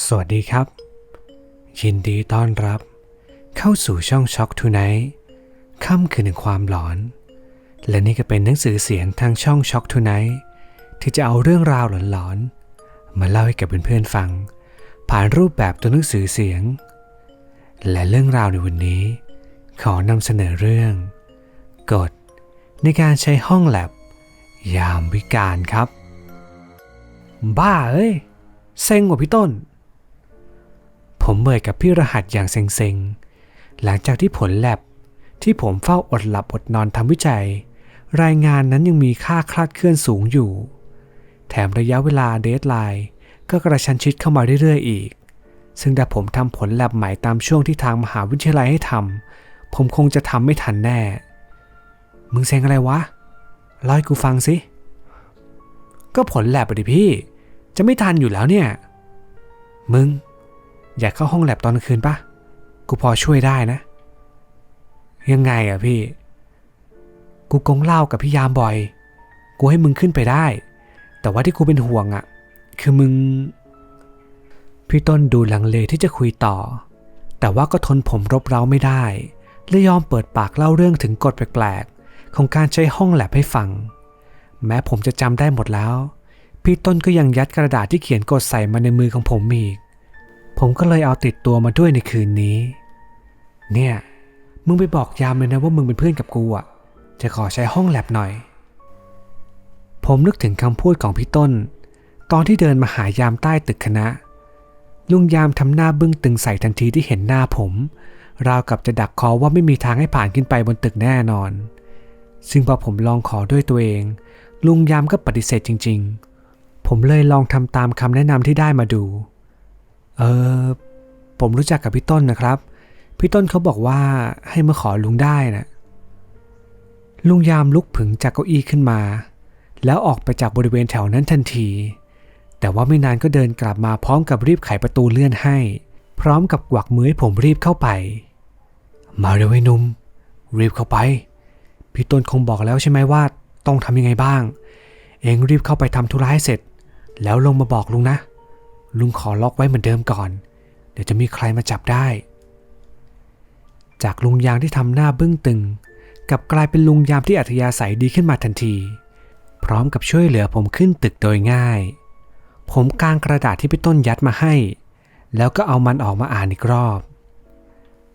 สวัสดีครับ ยินดีต้อนรับ เข้าสู่ช่องช็อกทูไนท์ค่ำคืนแห่งความหลอน และนี่ก็เป็นหนังสือเสียงทางช่องช็อกทูไนท์ที่จะเอาเรื่องราวหลอนๆ มาเล่าให้กับเพื่อนๆฟัง ผ่านรูปแบบตัวหนังสือเสียง และเรื่องราวในวันนี้ ขอนำเสนอเรื่อง กฎในการใช้ห้องแลบ ยามวิกาลครับ บ้าเอ้ยเซ็งกว่าพี่ต้น ผมเมื่อยกับพี่รหัสอย่างเซ็งๆ หลังจากที่ผลแลบที่ผมเฝ้าอดหลับอดนอนทำวิจัย รายงานนั้นยังมีค่าคลาดเคลื่อนสูงอยู่ แถมระยะเวลาเดทไลน์ก็กระชันชิดเข้ามาเรื่อยๆอีก ซึ่งถ้าผมทำผลแลบใหม่ตามช่วงที่ทางมหาวิทยาลัยให้ทำผมคงจะทำไม่ทันแน่ มึงเซ็งอะไรวะเล่าให้กูฟังสิก็ผลแลบอะดิพี่ จะไม่ทันอยู่แล้วเนี่ย มึง อยากเข้าห้องแลบตอนกลางคืนปะกูพอช่วยได้นะ ยังไงอะพี่ กูกงเล่ากับพี่ยามบ่อย กูให้มึงขึ้นไปได้ แต่ว่าที่กูเป็นห่วงอะคือมึง พี่ต้นดูลังเลที่จะคุยต่อ แต่ว่าก็ทนผมรบเร้าไม่ได้และยอมเปิดปากเล่าเรื่องถึงกฎแปลกๆของการใช้ห้องแลบให้ฟัง แม้ผมจะจำได้หมดแล้ว พี่ต้นก็ยังยัดกระดาษที่เขียนกฎใส่มาในมือของผมอีก ผมก็เลยเอาติดตัวมาด้วยในคืนนี้ เนี่ย มึงไปบอกยามเลยนะว่ามึงเป็นเพื่อนกับกูอะ จะขอใช้ห้องแลบหน่อย ผมนึกถึงคำพูดของพี่ต้น ตอนที่เดินมาหายามใต้ตึกคณะ ลุงยามทำหน้าบึ้งตึงใส่ทันทีที่เห็นหน้าผม ราวกับจะดักคอว่าไม่มีทางให้ผ่านขึ้นไปบนตึกแน่นอน ซึ่งพอผมลองขอด้วยตัวเอง ลุงยามก็ปฏิเสธจริง ๆ ผมเลยลองทำตามคำแนะนำที่ได้มาดู เออผมรู้จักกับพี่ต้นนะครับ พี่ต้นเขาบอกว่าให้มาขอลุงได้นะลุงยามลุกผึ่งจากเก้าอี้ขึ้นมา แล้วออกไปจากบริเวณแถวนั้นทันที แต่ว่าไม่นานก็เดินกลับมาพร้อมกับรีบไขประตูเลื่อนให้ พร้อมกับกวักมือให้ผมรีบเข้าไป มาเร็วไอ้นุ่มรีบเข้าไป พี่ต้นคงบอกแล้วใช่ไหมว่า ต้องทำยังไงบ้าง เองรีบเข้าไปทำธุระให้เสร็จ แล้วลงมาบอกลุงนะ ลุงขอล็อกไว้เหมือนเดิมก่อน เดี๋ยวจะมีใครมาจับได้ จากลุงยามที่ทำหน้าบึ้งตึงกลับกลายเป็นลุงยามที่อัธยาศัยดีขึ้นมาทันที พร้อมกับช่วยเหลือผมขึ้นตึกโดยง่าย ผมกางกระดาษที่พี่ต้นยัดมาให้ แล้วก็เอามันออกมาอ่านอีกรอบ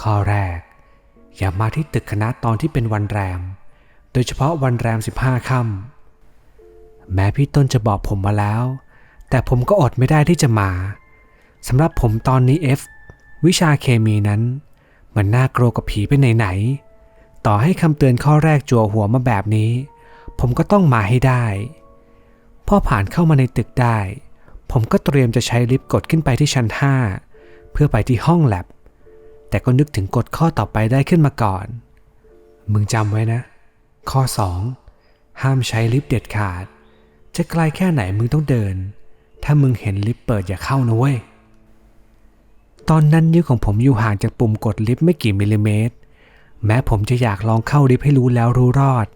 ข้อแรก อย่ามาที่ตึกคณะตอนที่เป็นวันแรม โดยเฉพาะวันแรม 15 ค่ำแม้พี่ต้นจะบอกผมมาแล้ว แต่ผมก็อดไม่ได้ที่จะมาสำหรับผมตอนนี้ F วิชาเคมีนั้น มันน่ากลัวกับผีไปไหนๆต่อให้คำเตือนข้อแรกจั่วหัวมาแบบนี้ ผมก็ต้องมาให้ได้พอผ่านเข้ามาในตึกได้ ผมก็เตรียมจะใช้ลิฟต์กดขึ้นไปที่ชั้น 5 เพื่อไปที่ห้องแลบ แต่ก็นึกถึงกฎข้อต่อไปได้ขึ้นมาก่อน มึงจำไว้นะ ข้อ 2 ห้ามใช้ลิฟต์เด็ดขาด จะไกลแค่ไหนมึงต้องเดิน ถ้ามึงเห็นลิฟต์เปิดอย่าเข้านะเว้ย ตอนนั้นนิ้วของผมอยู่ห่างจากปุ่มกดลิฟต์ไม่กี่มิลลิเมตร แม้ผมจะอยากลองเข้าลิฟต์ให้รู้แล้วรู้รอด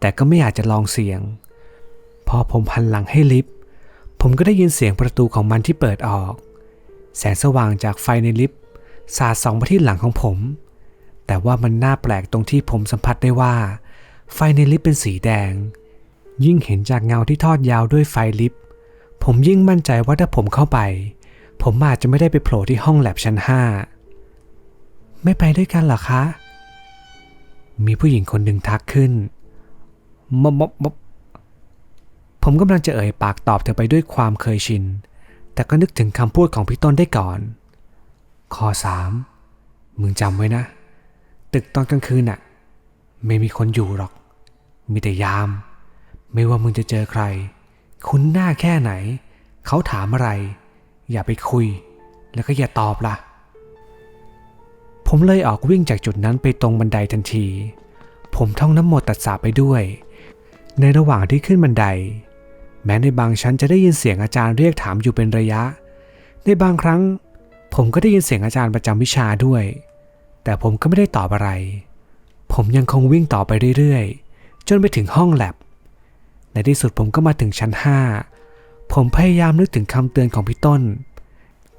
แต่ก็ไม่อยากจะลองเสียง พอผมหันหลังให้ลิฟต์ ผมก็ได้ยินเสียงประตูของมันที่เปิดออก แสงสว่างจากไฟในลิฟต์สาดส่องมาที่หลังของผม แต่ว่ามันน่าแปลกตรงที่ผมสัมผัสได้ว่า ไฟในลิฟต์เป็นสีแดง ยิ่งเห็นจากเงาที่ทอดยาวด้วยไฟลิฟต์ ผมยิ่งมั่นใจว่าถ้าผมเข้าไป ผมอาจจะไม่ได้ไปโผล่ที่ห้องแลบชั้นห้าไม่ไปด้วยกันหรอคะ มีผู้หญิงคนหนึ่งทักขึ้นมมมผมกำลังจะเอ่ยปากตอบเธอไปด้วยความเคยชิน แต่ก็นึกถึงคำพูดของพี่ต้นได้ก่อน ข้อสามมึงจำไว้นะ ตึกตอนกลางคืนน่ะ ไม่มีคนอยู่หรอก มีแต่ยาม ไม่ว่ามึงจะเจอใคร คุ้นหน้าแค่ไหน เขาถามอะไร อย่าไปคุย แล้วก็อย่าตอบล่ะ ผมเลยออกวิ่งจากจุดนั้นไปตรงบันไดทันที ผมท่องน้ำโมตัสสะไปด้วย ในระหว่างที่ขึ้นบันได แม้ในบางชั้นจะได้ยินเสียงอาจารย์เรียกถามอยู่เป็นระยะ ในบางครั้ง ผมก็ได้ยินเสียงอาจารย์ประจำวิชาด้วย แต่ผมก็ไม่ได้ตอบอะไร ผมยังคงวิ่งต่อไปเรื่อยๆ จนไปถึงห้องแลบ ในที่สุดผมก็มาถึงชั้น 5 ผมพยายามนึกถึงคำเตือนของพี่ต้น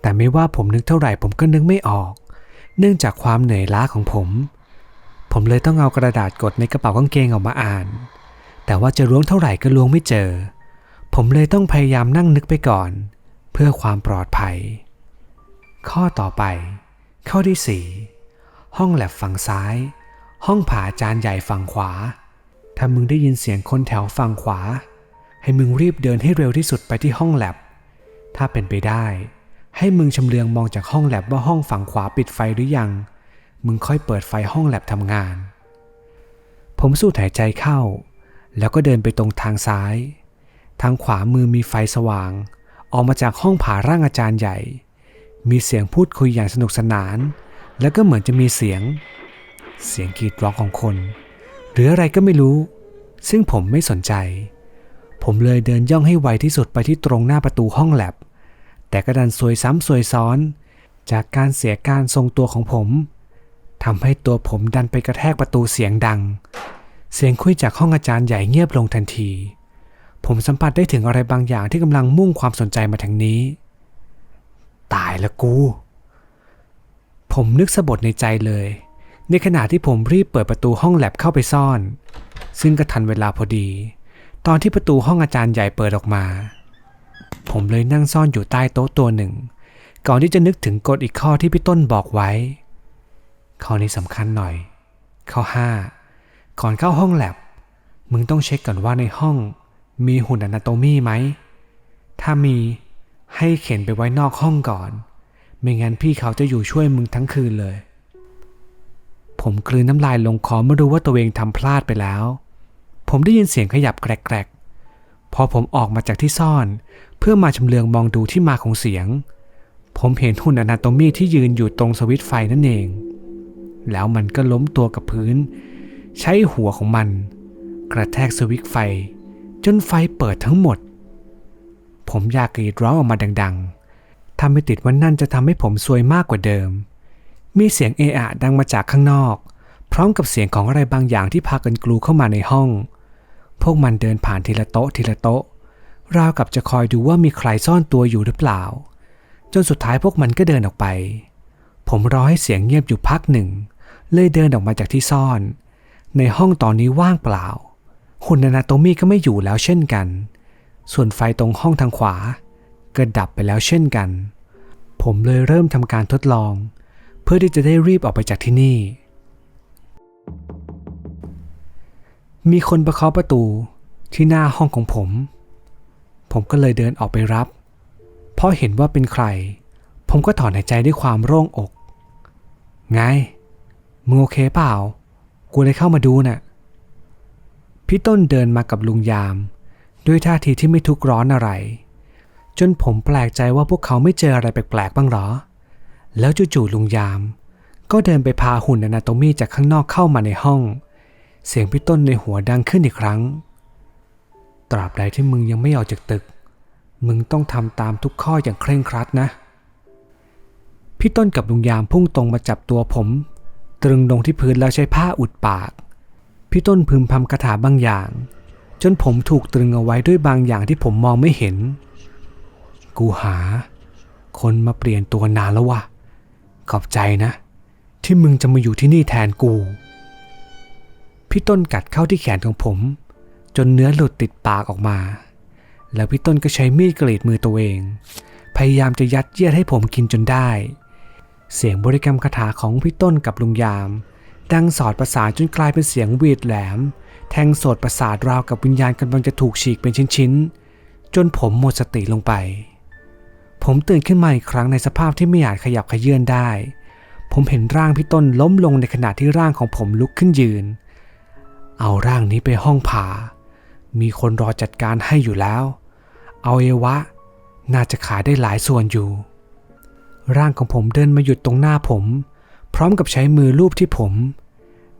แต่ไม่ว่าผมนึกเท่าไหร่ผมก็นึกไม่ออก เนื่องจากความเหนื่อยล้าของผม ผมเลยต้องเอากระดาษกดในกระเป๋ากางเกงออกมาอ่าน แต่ว่าจะล้วงเท่าไหร่ก็ล้วงไม่เจอ ผมเลยต้องพยายามนั่งนึกไปก่อน เพื่อความปลอดภัย ข้อต่อไป ข้อที่ 4 ห้องแลบฝั่งซ้าย ห้องผ่าจารย์ใหญ่ฝั่งขวา ถ้ามึงได้ยินเสียงคนแถวฝั่งขวา ให้มึงรีบเดินให้เร็วที่สุดไปที่ห้องแลบ ถ้าเป็นไปได้ ให้มึงชำเลืองมองจากห้องแลบว่าห้องฝั่งขวาปิดไฟหรือยัง มึงค่อยเปิดไฟห้องแลบทำงาน ผมสูดหายใจเข้า แล้วก็เดินไปตรงทางซ้าย ทางขวามือมีไฟสว่าง ออกมาจากห้องผ่าร่างอาจารย์ใหญ่ มีเสียงพูดคุยอย่างสนุกสนาน แล้วก็เหมือนจะมีเสียง เสียงกรีดร้องของคน หรืออะไรก็ไม่รู้ ซึ่งผมไม่สนใจ ผมเลยเดินย่องให้ไวที่สุดไปที่ตรงหน้าประตูห้องแลบ แต่ก็ดันซวยซ้ำซวยซ้อน จากการเสียการทรงตัวของผมทำให้ตัวผมดันไปกระแทกประตูเสียงดัง เสียงคุยจากห้องอาจารย์ใหญ่เงียบลงทันที ผมสัมผัสได้ถึงอะไรบางอย่างที่กำลังมุ่งความสนใจมาทางนี้ ตายละกู ผมนึกสะบดในใจเลย ในขณะที่ผมรีบเปิดประตูห้องแลบเข้าไปซ่อน ซึ่งก็ทันเวลาพอดี ตอนที่ประตูห้องอาจารย์ใหญ่เปิดออกมา ผมเลยนั่งซ่อนอยู่ใต้โต๊ะตัวหนึ่ง ก่อนที่จะนึกถึงกฎอีกข้อที่พี่ต้นบอกไว้ ข้อนี้สำคัญหน่อย ข้อ 5 ก่อนเข้าห้องแลบ มึงต้องเช็คก่อนว่าในห้อง มีหุ่นอนาโตมีไหม ถ้ามีให้เข็นไปไว้นอกห้องก่อน ไม่งั้นพี่เขาจะอยู่ช่วยมึงทั้งคืนเลย ผมกลืนน้ำลายลงคอเมื่อรู้ว่าตัวเองทำพลาดไปแล้ว ผมได้ยินเสียงขยับแกรกๆ พอผมออกมาจากที่ซ่อน เพื่อมาชำเลืองมองดูที่มาของเสียง ผมเห็นหุ่นอนาโตมีที่ยืนอยู่ตรงสวิตไฟนั่นเอง แล้วมันก็ล้มตัวกับพื้น ใช้หัวของมัน กระแทกสวิตไฟ จนไฟเปิดทั้งหมด ผมอยากกรีดร้องออกมาดัง ๆถ้าไม่ติดว่านั่นจะทำให้ผมซวยมากกว่าเดิม มีเสียงเอะอะดังมาจากข้างนอก พร้อมกับเสียงของอะไรบางอย่างที่พากันกลูเข้ามาในห้อง พวกมันเดินผ่านทีละโต๊ะทีละโต๊ะ ราวกับจะคอยดูว่ามีใครซ่อนตัวอยู่หรือเปล่า จนสุดท้ายพวกมันก็เดินออกไป ผมรอให้เสียงเงียบอยู่พักหนึ่ง เลยเดินออกมาจากที่ซ่อน ในห้องตอนนี้ว่างเปล่า หุ่นนาโตมี่ก็ไม่อยู่แล้วเช่นกัน ส่วนไฟตรงห้องทางขวาก็ดับไปแล้วเช่นกัน ผมเลยเริ่มทำการทดลอง พื่อที่จะได้รีบออกไปจากที่นี่ มีคนประเคาะประตูที่หน้าห้องของผม ผมก็เลยเดินออกไปรับ เพราะเห็นว่าเป็นใคร ผมก็ถอนหายใจด้วยความโล่งอก ไง มึงโอเคเปล่า กูเลยเข้ามาดูน่ะ พี่ต้นเดินมากับลุงยาม ด้วยท่าทีที่ไม่ทุกข์ร้อนอะไร จนผมแปลกใจว่าพวกเขาไม่เจออะไรแปลกๆบ้างหรอ แล้วจู่ๆลุงยาม ก็เดินไปพาหุ่นอนาโตมีจากข้างนอกเข้ามาในห้อง เสียงพี่ต้นในหัวดังขึ้นอีกครั้ง ตราบใดที่มึงยังไม่ออกจากตึก มึงต้องทำตามทุกข้ออย่างเคร่งครัดนะ พี่ต้นกับลุงยามพุ่งตรงมาจับตัวผม ตรึงลงที่พื้นแล้วใช้ผ้าอุดปาก พี่ต้นพึมพำคาถาบางอย่าง จนผมถูกตรึงเอาไว้ด้วยบางอย่างที่ผมมองไม่เห็น กูหาคนมาเปลี่ยนตัวนานแล้ววะ ขอบใจนะ ที่มึงจะมาอยู่ที่นี่แทนกู พี่ต้นกัดเข้าที่แขนของผม จนเนื้อหลุดติดปากออกมา แล้วพี่ต้นก็ใช้มีดกรีดมือตัวเอง พยายามจะยัดเยียดให้ผมกินจนได้ เสียงบริกรรมคาถาของพี่ต้นกับลุงยาม ดังสอดประสานจนกลายเป็นเสียงวีดแหลม แทงโสดประสาทราวกับวิญญาณกำลังจะถูกฉีกเป็นชิ้นๆจนผมหมดสติลงไป ผมตื่นขึ้นมาอีกครั้งในสภาพที่ไม่อาจขยับขยื่นได้ ผมเห็นร่างพี่ต้นล้มลงในขณะที่ร่างของผมลุกขึ้นยืน เอาร่างนี้ไปห้องผ่า มีคนรอจัดการให้อยู่แล้ว เอาเอวะ น่าจะขายได้หลายส่วนอยู่ ร่างของผมเดินมาหยุดตรงหน้าผม พร้อมกับใช้มือลูบที่ผม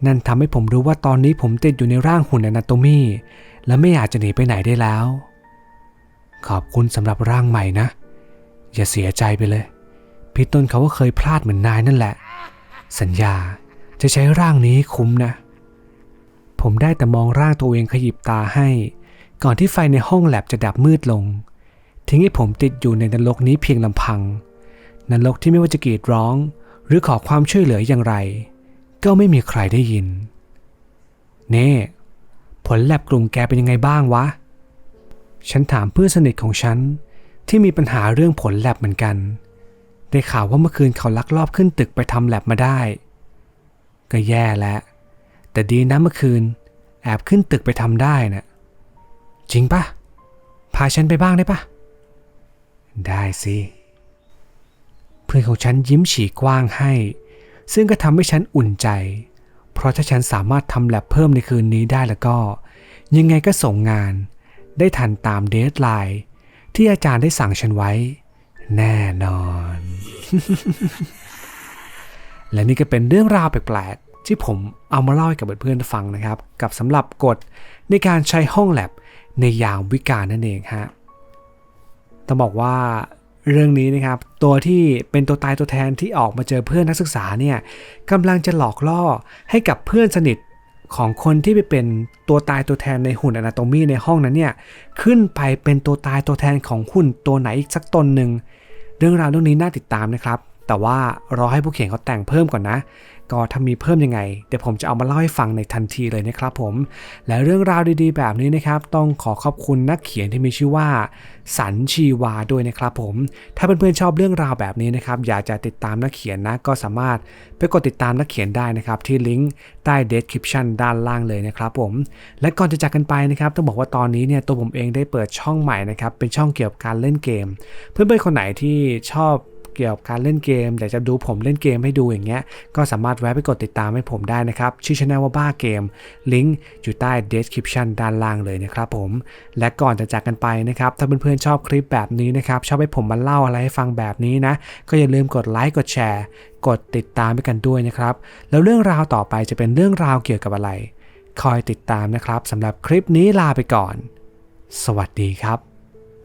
นั่นทำให้ผมรู้ว่าตอนนี้ผมติดอยู่ในร่างหุ่นอนาโตมีและไม่อาจจะหนีไปไหนได้แล้ว ขอบคุณสำหรับร่างใหม่นะ อย่าเสียใจไปเลย พี่ต้นเขาก็เคยพลาดเหมือนนายนั่นแหละ สัญญาจะใช้ร่างนี้คุ้มนะ ผมได้แต่มองร่างตัวเองขยิบตาให้ ก่อนที่ไฟในห้องแลบจะดับมืดลง ทิ้งให้ผมติดอยู่ในนรกนี้เพียงลำพัง นรกที่ไม่ว่าจะกรีดร้อง หรือขอความช่วยเหลืออย่างไร ก็ไม่มีใครได้ยิน เน่ผลแลบกลุ่มแกเป็นยังไงบ้างวะ ฉันถามเพื่อนสนิทของฉัน ที่มีปัญหาเรื่องผลแลบเหมือนกัน ได้ข่าวว่าเมื่อคืนเขาลักลอบขึ้นตึกไปทำแลบมาได้ ก็แย่แล้วแต่ดีนะเมื่อคืน แอบขึ้นตึกไปทำได้นะ่ะจริงปะพาฉันไปบ้างได้ปะได้สิ เพื่อนของฉันยิ้มฉีกกว้างให้ ซึ่งก็ทำให้ฉันอุ่นใจ เพราะถ้าฉันสามารถทำแลบเพิ่มในคืนนี้ได้แล้วก็ ยังไงก็ส่งงาน ได้ทันตามเดทไลน์ ที่อาจารย์ได้สั่งฉันไว้ แน่นอน และนี่ก็เป็นเรื่องราวแปลกๆ ที่ผมเอามาเล่าให้กับเพื่อนๆฟังนะครับ กับสำหรับกฎในการใช้ห้องแลบในยามวิกาลนั่นเองฮะต้องบอกว่าเรื่องนี้นะครับ ตัวที่เป็นตัวตายตัวแทนที่ออกมาเจอเพื่อนนักศึกษาเนี่ยกำลังจะหลอกล่อให้กับเพื่อนสนิท ของคนที่ไปเป็นตัวตายตัวแทนในหุ่นอนาโตมีในห้องนั้นเนี่ยขึ้นไปเป็นตัวตายตัวแทนของหุ่นตัวไหนอีกสักตนหนึ่งเรื่องราวเรื่องนี้น่าติดตามนะครับ แต่ว่ารอให้ผู้เขียนเขาแต่งเพิ่มก่อนนะ ก็ถ้ามีเพิ่มยังไง เดี๋ยวผมจะเอามาเล่าให้ฟังในทันทีเลยนะครับผม และเรื่องราวดีๆ แบบนี้นะครับ ต้องขอขอบคุณนักเขียนที่มีชื่อว่า สันชีวาด้วยนะครับผม ถ้าเพื่อนๆชอบเรื่องราวแบบนี้นะครับ อยากจะติดตามนักเขียนนะ ก็สามารถไปกดติดตามนักเขียนได้นะครับ ที่ลิงก์ใต้ description ด้านล่างเลยนะครับผม และก่อนจะจากกันไปนะครับต้องบอกว่าตอนนี้เนี่ยตัวผมเองได้เปิดช่องใหม่นะครับเป็นช่องเกี่ยวกับการเล่นเกม เพื่อนๆคนไหนที่ชอบ เกี่ยวกับการเล่นเกมอยากจะดูผมเล่นเกมให้ดูอย่างเงี้ย ก็สามารถแวะไปกดติดตามให้ผมได้นะครับ ชื่อช anel ว่าบ้าเกม ลิงก์อยู่ใต้ description ด้านล่างเลยนะครับผม และก่อนจะจากกันไปนะครับ ถ้าเพื่อนๆชอบคลิปแบบนี้นะครับ ชอบให้ผมมาเล่าอะไรให้ฟังแบบนี้นะ ก็อย่าลืมกดไลค์ กดแชร์ กดติดตามไปกันด้วยนะครับ แล้วเรื่องราวต่อไปจะเป็นเรื่องราวเกี่ยวกับอะไร คอยติดตามนะครับสำหรับคลิปนี้ลาไปก่อน สวัสดีครับ